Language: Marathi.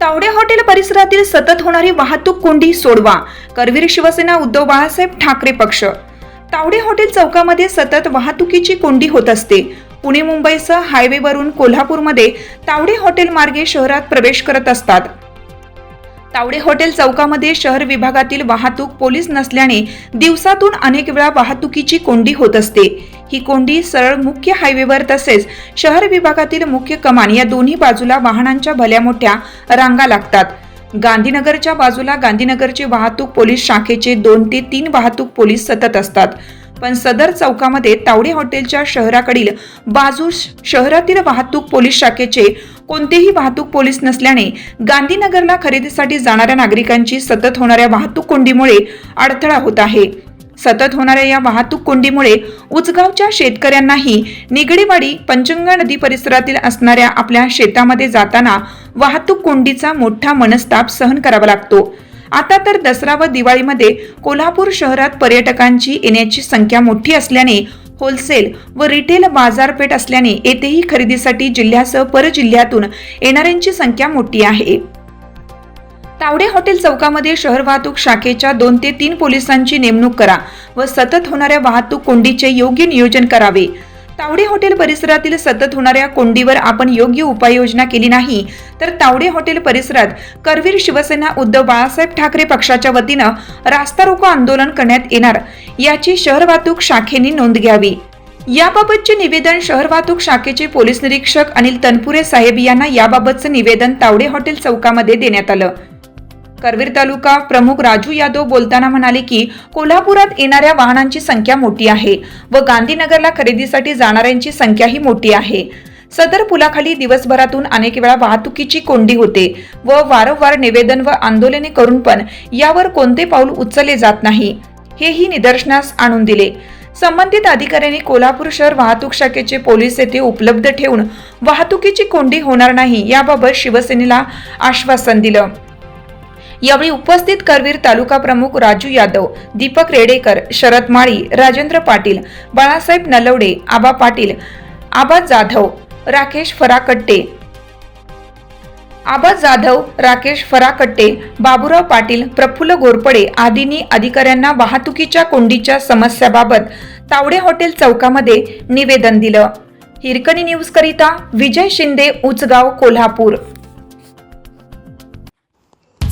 तावडे हॉटेल परिसरातील सतत होणारी वाहतूक कोंडी सोडवा. करवीर शिवसेना उद्धव बाळासाहेब ठाकरे पक्ष. तावडे हॉटेल चौकामध्ये सतत वाहतुकीची कोंडी होत असते. पुणे मुंबईसह हायवेवरून कोल्हापूरमध्ये तावडे हॉटेल मार्गे शहरात प्रवेश करत असतात. तावडे हॉटेल चौकामध्ये शहर विभागातील वाहतूक पोलीस नसल्याने दिवसातून अनेक वेळा वाहतुकीची कोंडी होत असते. ही कोंडी सरळ मुख्य हायवेवर तसेच शहर विभागातील मुख्य कमान या दोन्ही बाजूला वाहनांच्या भल्या मोठ्या रांगा लागतात. गांधीनगरच्या बाजूला गांधीनगरचे वाहतूक पोलीस शाखेचे दोन ते तीन वाहतूक पोलीस सतत असतात. पण सदर चौकामध्ये तावडे हॉटेलच्या शहराकडील बाजूस शहरातील वाहतूक पोलीस शाखेचे कोणतेही वाहतूक पोलीस नसल्याने गांधीनगरला खरेदीसाठी जाणाऱ्या नागरिकांची सतत होणाऱ्या वाहतूक कोंडीमुळे अडथळा होत आहे. सतत होणाऱ्या या वाहतूक कोंडीमुळे उचगावच्या शेतकऱ्यांनाही निगडीवाडी पंचंगा नदी परिसरातील असणाऱ्या आपल्या शेतामध्ये जाताना वाहतूक कोंडीचा मोठा मनस्ताप सहन करावा लागतो. आता तर दसरा व दिवाळीमध्ये कोल्हापूर शहरात पर्यटकांची येण्याची संख्या मोठी असल्याने होलसेल व रिटेल बाजारपेठ असल्याने येथेही खरेदीसाठी जिल्ह्यासह परजिल्ह्यातून येणाऱ्यांची संख्या मोठी आहे. तावडे हॉटेल चौकामध्ये शहर वाहतूक शाखेच्या दोन ते तीन पोलिसांची नेमणूक करा व सतत होणाऱ्या वाहतूक कोंडीचे योग्य नियोजन करावे. तावडे हॉटेल परिसरातील सतत होणाऱ्या कोंडीवर आपण योग्य उपाययोजना केली नाही तर तावडे हॉटेल परिसरात करवीर शिवसेना उद्धव बाळासाहेब ठाकरे पक्षाच्या वतीनं रास्ता रोको आंदोलन करण्यात येणार. याची शहर वाहतूक शाखेने नोंद घ्यावी. याबाबतचे निवेदन शहर वाहतूक शाखेचे पोलीस निरीक्षक अनिल तनपुरे साहेब यांना याबाबतचं निवेदन तावडे हॉटेल चौकामध्ये देण्यात आलं. करवीर तालुका प्रमुख राजू यादव बोलताना म्हणाले की कोल्हापुरात येणाऱ्या वाहनांची संख्या मोठी आहे व गांधीनगरला खरेदीसाठी जाणाऱ्यांची संख्याही मोठी आहे. सदर पुलाखाली दिवसभरातून अनेक वेळा वाहतुकीची कोंडी होते व वारंवार निवेदन व आंदोलने करून पण यावर कोणते पाऊल उचलले जात नाही. हेही निदर्शनास आणून दिले. संबंधित अधिकाऱ्यांनी कोल्हापूर शहर वाहतूक शाखेचे पोलीस येथे उपलब्ध ठेवून वाहतुकीची कोंडी होणार नाही याबाबत शिवसेनेला आश्वासन दिलं. यावेळी उपस्थित करवीर तालुका प्रमुख राजू यादव दीपक रेडेकर शरद माळी राजेंद्र पाटील बाळासाहेब नलवडे आबा पाटील आबा जाधव राकेश फराकट्टे. आबा जाधव राकेश फराकट्टे बाबूराव पाटील प्रफुल्ल घोरपडे आदींनी अधिकाऱ्यांना वाहतुकीच्या कोंडीच्या समस्याबाबत तावडे हॉटेल चौकामध्ये निवेदन दिलं. हिरकणी न्यूजकरिता विजय शिंदे उचगाव कोल्हापूर.